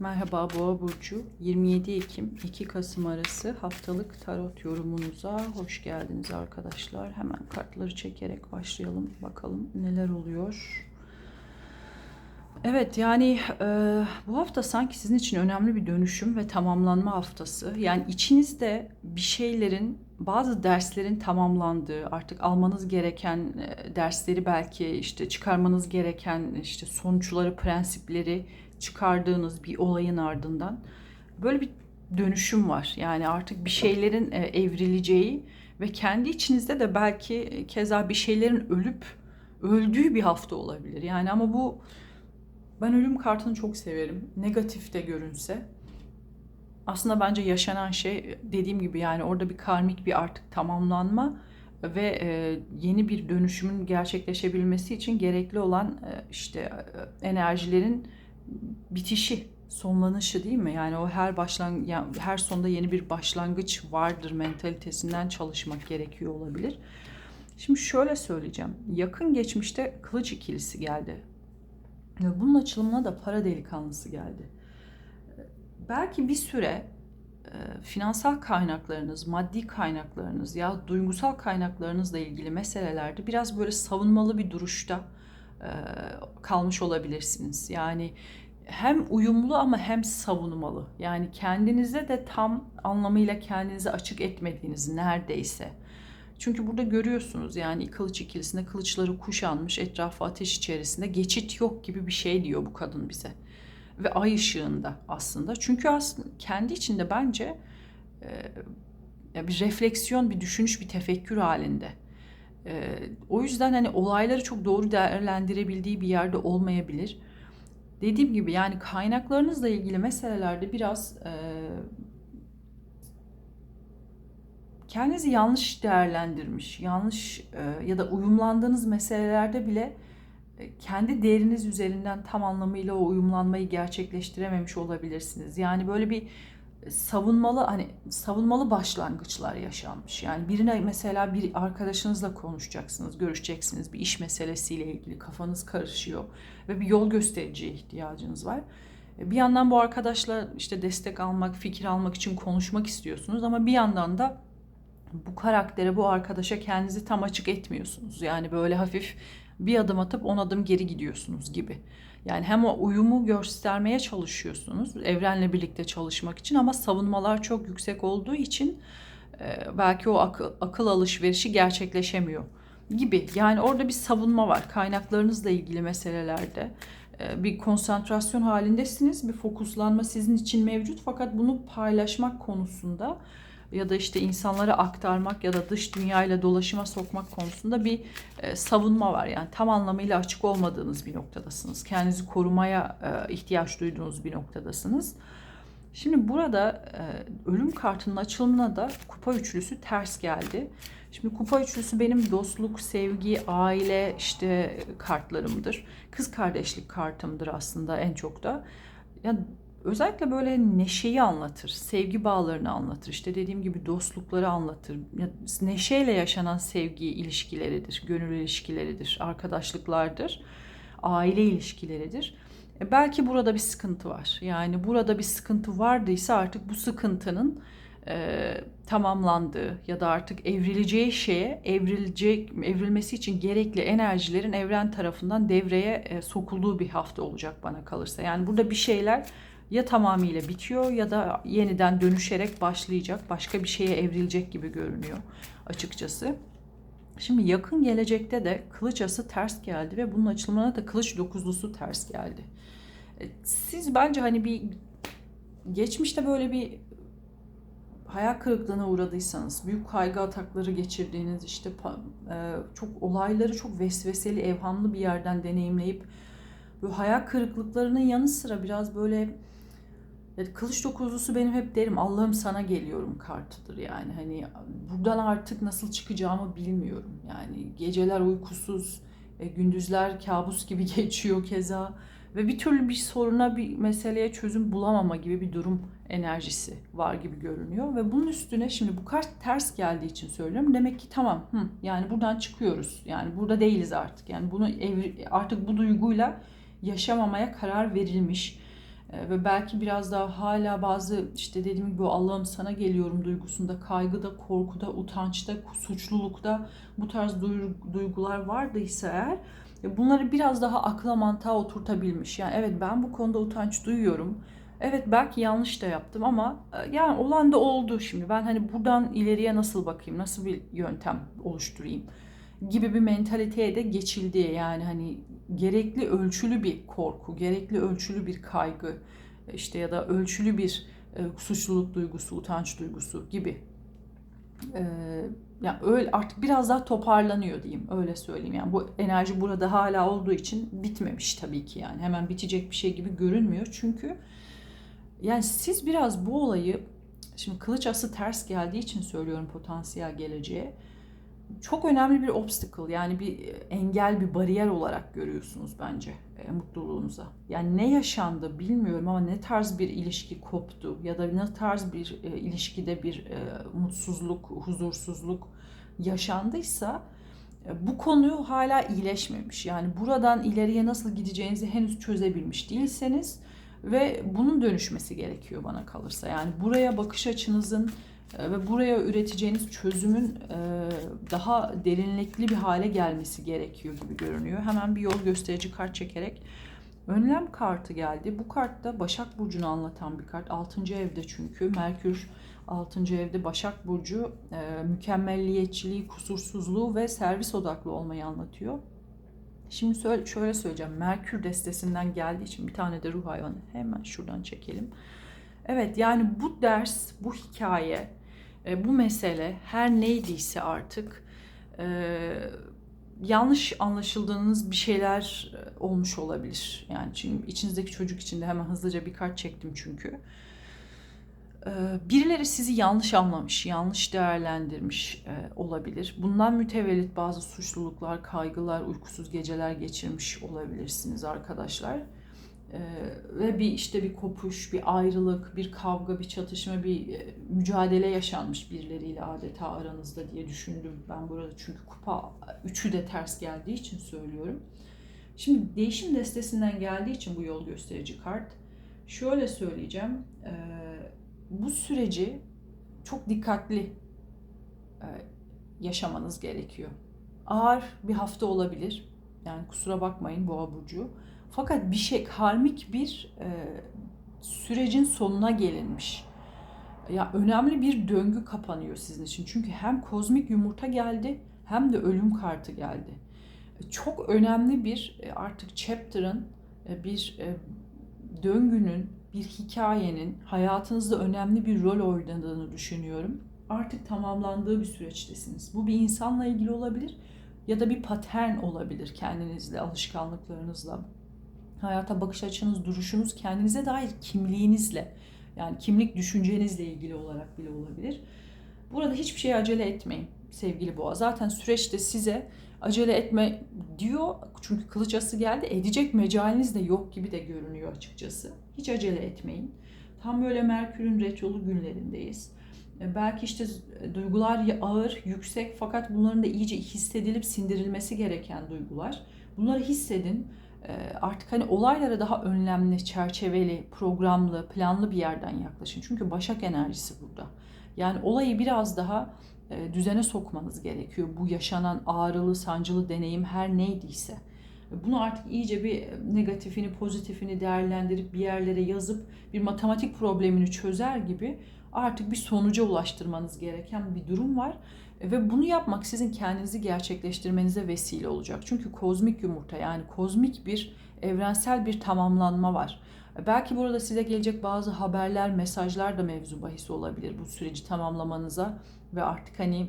Merhaba Boğa Burcu. 27 Ekim 2 Kasım arası haftalık tarot yorumunuza hoş geldiniz arkadaşlar. Hemen kartları çekerek başlayalım. Bakalım neler oluyor. Evet yani e, bu hafta sanki sizin için önemli bir dönüşüm ve tamamlanma haftası. Yani içinizde bir şeylerin, bazı derslerin tamamlandığı, artık almanız gereken e, dersleri belki işte çıkarmanız gereken işte sonuçları, prensipleri çıkardığınız bir olayın ardından böyle bir dönüşüm var. Yani artık bir şeylerin e, evrileceği ve kendi içinizde de belki e, keza bir şeylerin ölüp öldüğü bir hafta olabilir. Yani ama bu ben ölüm kartını çok severim. Negatif de görünse. Aslında bence yaşanan şey dediğim gibi yani orada bir karmik bir artık tamamlanma ve e, yeni bir dönüşümün gerçekleşebilmesi için gerekli olan e, işte e, enerjilerin bitişi, sonlanışı değil mi? Yani o her başlan yani her sonda yeni bir başlangıç vardır mentalitesinden çalışmak gerekiyor olabilir. Şimdi şöyle söyleyeceğim. Yakın geçmişte kılıç ikilisi geldi. Ve bunun açılımına da para delikanlısı geldi. Belki bir süre e, finansal kaynaklarınız, maddi kaynaklarınız ya duygusal kaynaklarınızla ilgili meselelerde biraz böyle savunmalı bir duruşta kalmış olabilirsiniz. Yani hem uyumlu ama hem savunmalı. Yani kendinize de tam anlamıyla kendinizi açık etmediğiniz neredeyse. Çünkü burada görüyorsunuz yani kılıç ikilisinde kılıçları kuşanmış etrafı ateş içerisinde geçit yok gibi bir şey diyor bu kadın bize. Ve ay ışığında aslında. Çünkü aslında kendi içinde bence e, bir refleksiyon, bir düşünüş, bir tefekkür halinde. E, o yüzden hani olayları çok doğru değerlendirebildiği bir yerde olmayabilir. Dediğim gibi yani kaynaklarınızla ilgili meselelerde biraz e, kendinizi yanlış değerlendirmiş, yanlış e, ya da uyumlandığınız meselelerde bile kendi değeriniz üzerinden tam anlamıyla o uyumlanmayı gerçekleştirememiş olabilirsiniz. Yani böyle bir savunmalı hani savunmalı başlangıçlar yaşanmış. Yani birine mesela bir arkadaşınızla konuşacaksınız, görüşeceksiniz bir iş meselesiyle ilgili kafanız karışıyor ve bir yol göstericiye ihtiyacınız var. E, bir yandan bu arkadaşla işte destek almak, fikir almak için konuşmak istiyorsunuz ama bir yandan da bu karaktere, bu arkadaşa kendinizi tam açık etmiyorsunuz. Yani böyle hafif bir adım atıp on adım geri gidiyorsunuz gibi. Yani hem o uyumu göstermeye çalışıyorsunuz evrenle birlikte çalışmak için ama savunmalar çok yüksek olduğu için e, belki o akıl, akıl alışverişi gerçekleşemiyor gibi. Yani orada bir savunma var kaynaklarınızla ilgili meselelerde. E, bir konsantrasyon halindesiniz, bir fokuslanma sizin için mevcut fakat bunu paylaşmak konusunda ya da işte insanlara aktarmak ya da dış dünyayla dolaşıma sokmak konusunda bir e, savunma var. Yani tam anlamıyla açık olmadığınız bir noktadasınız. Kendinizi korumaya e, ihtiyaç duyduğunuz bir noktadasınız. Şimdi burada e, ölüm kartının açılımına da kupa üçlüsü ters geldi. Şimdi kupa üçlüsü benim dostluk, sevgi, aile işte kartlarımdır. Kız kardeşlik kartımdır aslında en çok da. Yani özellikle böyle neşeyi anlatır, sevgi bağlarını anlatır. İşte dediğim gibi dostlukları anlatır. Neşeyle yaşanan sevgi ilişkileridir, gönül ilişkileridir, arkadaşlıklardır, aile ilişkileridir. E belki burada bir sıkıntı var. Yani burada bir sıkıntı vardıysa artık bu sıkıntının e, tamamlandığı ya da artık evrileceği şeye evrilecek evrilmesi için gerekli enerjilerin evren tarafından devreye e, sokulduğu bir hafta olacak bana kalırsa. Yani burada bir şeyler ya tamamıyla bitiyor ya da yeniden dönüşerek başlayacak, başka bir şeye evrilecek gibi görünüyor açıkçası. Şimdi yakın gelecekte de kılıç ası ters geldi ve bunun açılımına da kılıç dokuzlusu ters geldi. E, siz bence hani bir geçmişte böyle bir hayal kırıklığına uğradıysanız, büyük kaygı atakları geçirdiğiniz işte e, çok olayları çok vesveseli, evhamlı bir yerden deneyimleyip bu hayal kırıklıklarının yanı sıra biraz böyle Evet, kılıç dokuzlusu benim hep derim Allah'ım sana geliyorum kartıdır yani. Hani buradan artık nasıl çıkacağımı bilmiyorum. Yani geceler uykusuz, e, gündüzler kabus gibi geçiyor keza ve bir türlü bir soruna bir meseleye çözüm bulamama gibi bir durum enerjisi var gibi görünüyor ve bunun üstüne şimdi bu kart ters geldiği için söylüyorum. Demek ki tamam hı, yani buradan çıkıyoruz. Yani burada değiliz artık. Yani bunu artık bu duyguyla yaşamamaya karar verilmiş ve belki biraz daha hala bazı işte dediğim gibi Allah'ım sana geliyorum duygusunda, kaygıda, korkuda, utançta, suçlulukta bu tarz duy- duygular vardıysa eğer e, bunları biraz daha akla mantığa oturtabilmiş. Yani evet ben bu konuda utanç duyuyorum. Evet belki yanlış da yaptım ama e, yani olan da oldu şimdi. Ben hani buradan ileriye nasıl bakayım, nasıl bir yöntem oluşturayım gibi bir mentaliteye de geçildi. Yani hani gerekli ölçülü bir korku, gerekli ölçülü bir kaygı işte ya da ölçülü bir e, suçluluk duygusu, utanç duygusu gibi. E, yani öyle artık biraz daha toparlanıyor diyeyim öyle söyleyeyim. Yani bu enerji burada hala olduğu için bitmemiş tabii ki yani. Hemen bitecek bir şey gibi görünmüyor. Çünkü yani siz biraz bu olayı şimdi kılıç ası ters geldiği için söylüyorum potansiyel geleceğe çok önemli bir obstacle yani bir engel bir bariyer olarak görüyorsunuz bence e, mutluluğunuza. Yani ne yaşandı bilmiyorum ama ne tarz bir ilişki koptu ya da ne tarz bir e, ilişkide bir e, mutsuzluk, huzursuzluk yaşandıysa e, bu konu hala iyileşmemiş. Yani buradan ileriye nasıl gideceğinizi henüz çözebilmiş değilseniz ve bunun dönüşmesi gerekiyor bana kalırsa. Yani buraya bakış açınızın e, ve buraya üreteceğiniz çözümün e, daha derinlikli bir hale gelmesi gerekiyor gibi görünüyor. Hemen bir yol gösterici kart çekerek önlem kartı geldi. Bu kart da Başak Burcu'nu anlatan bir kart. 6. evde çünkü. Merkür 6. evde Başak Burcu e, mükemmelliyetçiliği, kusursuzluğu ve servis odaklı olmayı anlatıyor. Şimdi şöyle söyleyeceğim. Merkür destesinden geldiği için bir tane de ruh hayvanı hemen şuradan çekelim. Evet yani bu ders, bu hikaye, e, bu mesele her neydiyse artık e, yanlış anlaşıldığınız bir şeyler e, olmuş olabilir. Yani çünkü içinizdeki çocuk için de hemen hızlıca bir kart çektim çünkü. Birileri sizi yanlış anlamış, yanlış değerlendirmiş olabilir. Bundan mütevellit bazı suçluluklar, kaygılar, uykusuz geceler geçirmiş olabilirsiniz arkadaşlar. Ee, ve bir işte bir kopuş, bir ayrılık, bir kavga, bir çatışma, bir e, mücadele yaşanmış birileriyle adeta aranızda diye düşündüm ben burada. Çünkü kupa üçü de ters geldiği için söylüyorum. Şimdi değişim destesinden geldiği için bu yol gösterici kart. Şöyle söyleyeceğim. E, bu süreci çok dikkatli e, yaşamanız gerekiyor. Ağır bir hafta olabilir. Yani kusura bakmayın Boğa burcu fakat bir şey karmik bir e, sürecin sonuna gelinmiş. Ya önemli bir döngü kapanıyor sizin için. Çünkü hem kozmik yumurta geldi hem de ölüm kartı geldi. Çok önemli bir e, artık chapter'ın e, bir e, döngünün, bir hikayenin hayatınızda önemli bir rol oynadığını düşünüyorum. Artık tamamlandığı bir süreçtesiniz. Bu bir insanla ilgili olabilir ya da bir patern olabilir kendinizle, alışkanlıklarınızla, hayata bakış açınız, duruşunuz kendinize dair kimliğinizle yani kimlik düşüncenizle ilgili olarak bile olabilir. Burada hiçbir şeye acele etmeyin sevgili boğa. Zaten süreçte size acele etme diyor. Çünkü kılıç ası geldi. Edecek mecaliniz de yok gibi de görünüyor açıkçası. Hiç acele etmeyin. Tam böyle Merkür'ün retrolu günlerindeyiz. E, belki işte duygular ağır, yüksek fakat bunların da iyice hissedilip sindirilmesi gereken duygular. Bunları hissedin artık hani olaylara daha önlemli, çerçeveli, programlı, planlı bir yerden yaklaşın. Çünkü Başak enerjisi burada. Yani olayı biraz daha e, düzene sokmanız gerekiyor. Bu yaşanan ağrılı, sancılı deneyim her neydiyse. Bunu artık iyice bir negatifini, pozitifini değerlendirip bir yerlere yazıp bir matematik problemini çözer gibi artık bir sonuca ulaştırmanız gereken bir durum var. Ve bunu yapmak sizin kendinizi gerçekleştirmenize vesile olacak. Çünkü kozmik yumurta yani kozmik bir evrensel bir tamamlanma var. Belki burada size gelecek bazı haberler, mesajlar da mevzu bahis olabilir bu süreci tamamlamanıza ve artık hani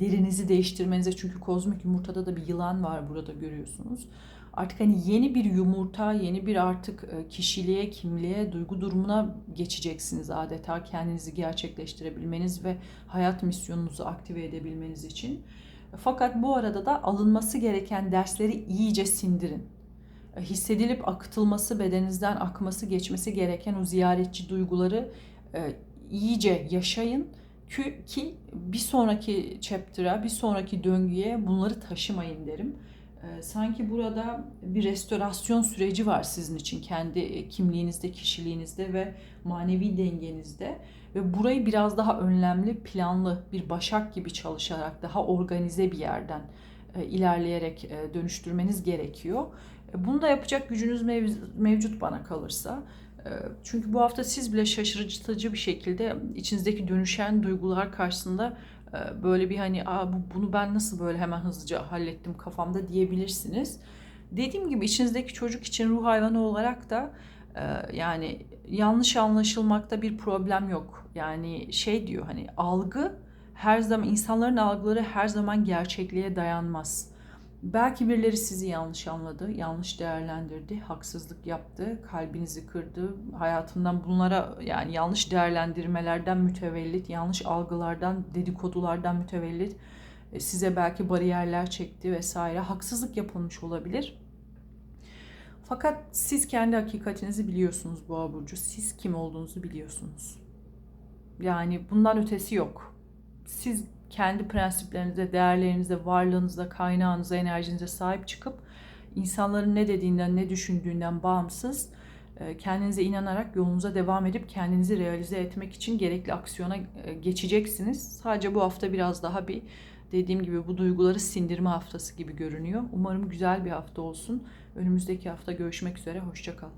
derinizi değiştirmenize çünkü kozmik yumurtada da bir yılan var burada görüyorsunuz artık hani yeni bir yumurta, yeni bir artık e, kişiliğe, kimliğe, duygu durumuna geçeceksiniz adeta kendinizi gerçekleştirebilmeniz ve hayat misyonunuzu aktive edebilmeniz için. Fakat bu arada da alınması gereken dersleri iyice sindirin. E, hissedilip akıtılması, bedeninizden akması, geçmesi gereken o ziyaretçi duyguları e, iyice yaşayın ki bir sonraki chapter'a, bir sonraki döngüye bunları taşımayın derim. Ee, sanki burada bir restorasyon süreci var sizin için kendi e, kimliğinizde, kişiliğinizde ve manevi dengenizde ve burayı biraz daha önlemli, planlı bir başak gibi çalışarak daha organize bir yerden e, ilerleyerek e, dönüştürmeniz gerekiyor. Bunu da yapacak gücünüz mev- mevcut bana kalırsa. E, Çünkü bu hafta siz bile şaşırtıcı bir şekilde içinizdeki dönüşen duygular karşısında e, böyle bir hani Aa, bu- bunu ben nasıl böyle hemen hızlıca hallettim kafamda diyebilirsiniz. Dediğim gibi içinizdeki çocuk için ruh hayvanı olarak da e, yani yanlış anlaşılmakta bir problem yok. Yani şey diyor hani algı her zaman insanların algıları her zaman gerçekliğe dayanmaz. Belki birileri sizi yanlış anladı, yanlış değerlendirdi, haksızlık yaptı, kalbinizi kırdı. Hayatından bunlara yani yanlış değerlendirmelerden mütevellit, yanlış algılardan, dedikodulardan mütevellit e, size belki bariyerler çekti vesaire. Haksızlık yapılmış olabilir. Fakat siz kendi hakikatinizi biliyorsunuz Boğa burcu. Siz kim olduğunuzu biliyorsunuz. Yani bundan ötesi yok. Siz kendi prensiplerinize, değerlerinize, varlığınıza, kaynağınıza, enerjinize sahip çıkıp insanların ne dediğinden, ne düşündüğünden bağımsız e, kendinize inanarak yolunuza devam edip kendinizi realize etmek için gerekli aksiyona e, geçeceksiniz. Sadece bu hafta biraz daha bir dediğim gibi bu duyguları sindirme haftası gibi görünüyor. Umarım güzel bir hafta olsun. Önümüzdeki hafta görüşmek üzere. Hoşçakalın.